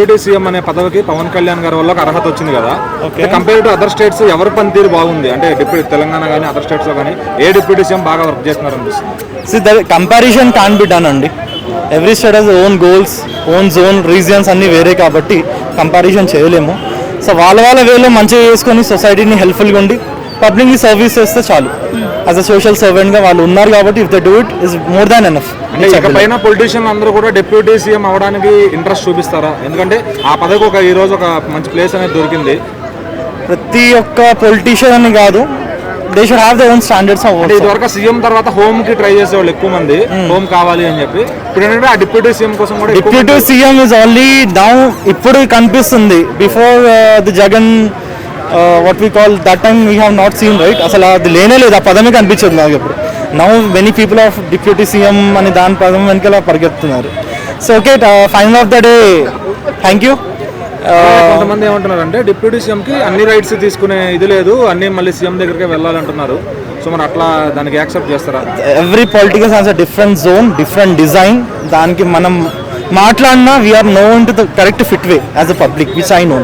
Deputy CM అనే పదవికి పవన్ కళ్యాణ్ గారి వల్ల అర్హత వచ్చింది కదా. కంపేర్ టు అదర్ స్టేట్స్ ఎవరి పనితీరు బాగుంది? అంటే డిప్యూటీ తెలంగాణ కానీ అదర్ స్టేట్స్లో కానీ ఏ డిప్యూటీ సీఎం బాగా వర్క్ చేస్తున్నారు అనిపిస్తుంది see the comparison can be done అండి. Every state has own goals own zone regions అన్నీ వేరే కాబట్టి కంపారిజన్ చేయలేము. సో వాళ్ళ వాళ్ళ వేలో మంచిగా చేసుకొని సొసైటీని హెల్ప్ఫుల్గా ఉండి పబ్లిక్ని సర్వీస్ చేస్తే చాలు. యాజ్ అ సోషల్ సర్వెంట్గా వాళ్ళు ఉన్నారు కాబట్టి if the do it is more than enough అంటే ఇకపైన పొలిటీషియన్ అందరూ కూడా డిప్యూటీ సీఎం అవడానికి ఇంట్రెస్ట్ చూపిస్తారా? ఎందుకంటే ఆ పదవికి ఒక ఈ రోజు ఒక మంచి ప్లేస్ అనేది దొరికింది. ప్రతి ఒక్క పొలిటీషియన్ అని కాదు they should have the own standards ఇదివరకు సీఎం తర్వాత హోమ్కి ట్రై చేసేవాళ్ళు ఎక్కువ మంది. హోమ్ కావాలి అని చెప్పి. ఇప్పుడు ఏంటంటే ఆ డిప్యూటీ సీఎం కోసం కూడా deputy CM is only now ఇప్పుడు కనిపిస్తుంది. Before the Jagan what we call that time we have not seen right అసలు అది లేనే లేదు. ఆ పదమే కనిపించదు నాకు ఇప్పుడు now many people of deputy CM అని దాని పదం వెనకాల పరిగెత్తున్నారు. So okay final of the day thank you కొంతమంది ఏమంటున్నారు అంటే డిప్యూటీ సీఎం కి అన్ని రైట్స్ తీసుకునే ఇది లేదు అన్ని మళ్ళీ సీఎం దగ్గరికి వెళ్ళాలంటున్నారు. సో మరి అట్లా దానికి యాక్సెప్ట్ చేస్తారా? Every political has a different zone different design దానికి మనం మాట్లాడినా we are know to the correct fit way as a public which I know